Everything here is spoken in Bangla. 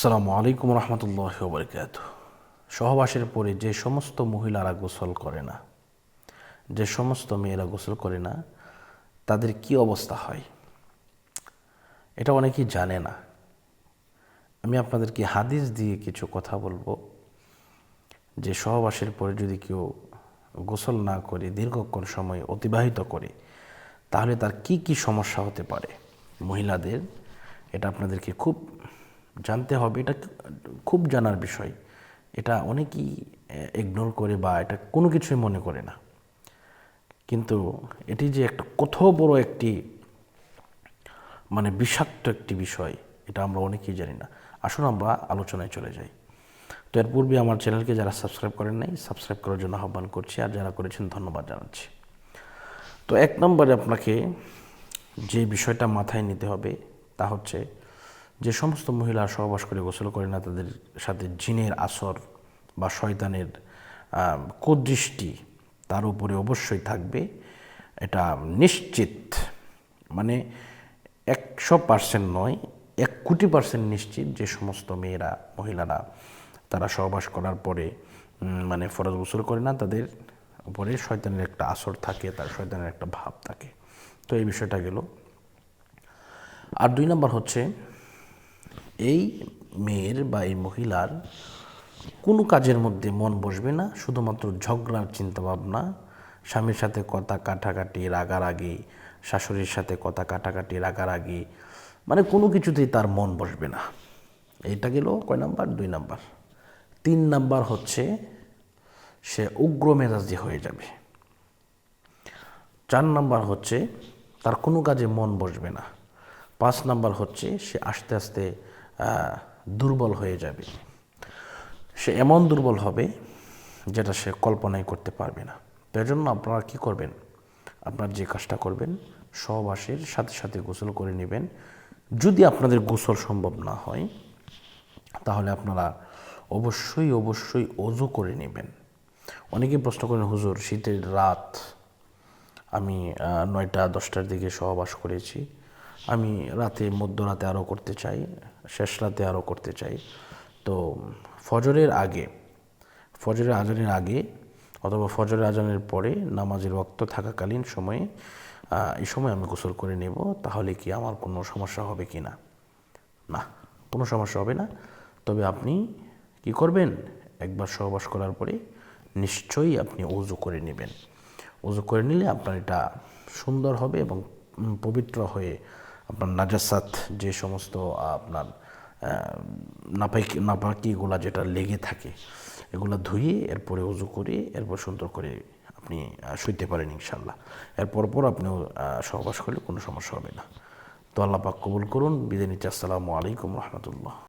আসসালামু আলাইকুম রহমতুল্লাহ বরকাত সহবাসের পরে যে সমস্ত মহিলারা গোসল করে না, যে সমস্ত মেয়েরা গোসল করে না, তাদের কি অবস্থা হয়? এটা অনেকেই জানে না। আমি আপনাদেরকে হাদিস দিয়ে কিছু কথা বলব, যে সহবাসের পরে যদি কেউ গোসল না করে, দীর্ঘক্ষণ সময় অতিবাহিত করে, তাহলে তার কি কি সমস্যা হতে পারে মহিলাদের? এটা আপনাদেরকে খুব জানতে হবে, এটা খুব জানার বিষয়। এটা অনেকেই ইগনোর করে বা এটা কোনো কিছুই মনে করে না। কিন্তু এটি যে একটা কত বড় একটি মানে বিষাক্ত একটি বিষয়, এটা আমরা অনেকেই জানি না। আসুন আমরা আলোচনায় চলে যাই। তো এর পূর্বে আমার চ্যানেলকে যারা সাবস্ক্রাইব করেন নাই, সাবস্ক্রাইব করার জন্য আহ্বান করছি, আর যারা করেছেন ধন্যবাদ জানাচ্ছি। তো এক নম্বরে আপনাকে যে বিষয়টা মাথায় নিতে হবে, তা হচ্ছে যে সমস্ত মহিলা সহবাস করে গোসল করে না, তাদের সাথে জিনের আসর বা শয়তানের কুদৃষ্টি তার উপরে অবশ্যই থাকবে। এটা নিশ্চিত। মানে একশো পার্সেন্ট নয়, এক কোটি পার্সেন্ট নিশ্চিত যে সমস্ত মেয়েরা, মহিলারা তারা সহবাস করার পরে মানে ফরজ গোসল করে না, তাদের উপরে শয়তানের একটা আসর থাকে, তার শয়তানের একটা ভাব থাকে। তো এই বিষয়টা গেল। আর দুই নম্বর হচ্ছে এই মেয়ের বা এই মহিলার কোনো কাজের মধ্যে মন বসবে না, শুধুমাত্র ঝগড়ার চিন্তাভাবনা, স্বামীর সাথে কথা কাটাকাটি, রাগারাগি, শাশুড়ির সাথে কথা কাটাকাটি, রাগারাগি মানে কোনো কিছুতেই তার মন বসবে না। এটা গেল কয় নাম্বার? দুই নাম্বার। তিন নাম্বার হচ্ছে, সে উগ্র মেজাজি হয়ে যাবে। চার নাম্বার হচ্ছে, তার কোনো কাজে মন বসবে না। পাঁচ নাম্বার হচ্ছে, সে আস্তে আস্তে দুর্বল হয়ে যাবে। সে এমন দুর্বল হবে যেটা সে কল্পনাই করতে পারবে না। তো জন্য আপনারা কী করবেন? আপনার যে কাজটা করবেন সহবাসের সাথে সাথে গোসল করে নেবেন। যদি আপনাদের গোসল সম্ভব না হয়, তাহলে আপনারা অবশ্যই অবশ্যই অজু করে নেবেন। অনেকে প্রশ্ন করেন, হুজুর, শীতের রাত আমি নয়টা, দশটার দিকে সহবাস করেছি। আমি রাতে, মধ্যরাতে আরও করতে চাই, শেষ রাতে আরও করতে চাই। তো ফজরের আগে, ফজরের আজানের আগে অথবা ফজরের আজানের পরে নামাজের রক্ত থাকাকালীন সময়ে এই সময় আমি গোসল করে নেব, তাহলে কি আমার কোনো সমস্যা হবে কি না? না, কোনো সমস্যা হবে না। তবে আপনি কি করবেন? একবার সহবাস করার পরে নিশ্চয়ই আপনি উজু করে নেবেন। উজু করে নিলে আপনার এটা সুন্দর হবে এবং পবিত্র হয়ে আপনার নাজাসাত যে সমস্ত আপনার নাপাকি, নাপাকিগুলা যেটা লেগে থাকে, এগুলো ধুয়ে এরপরে উজু করে, এরপর সুন্দর করে আপনি শুইতে পারেন ইনশাল্লাহ এরপর পর আপনিও সহবাস করলে কোনো সমস্যা হবে না। তো আল্লাহ পাক কবুল করুন। বিদায় নিচ্ছি। আসসালামু আলাইকুম রহমতুল্লাহ।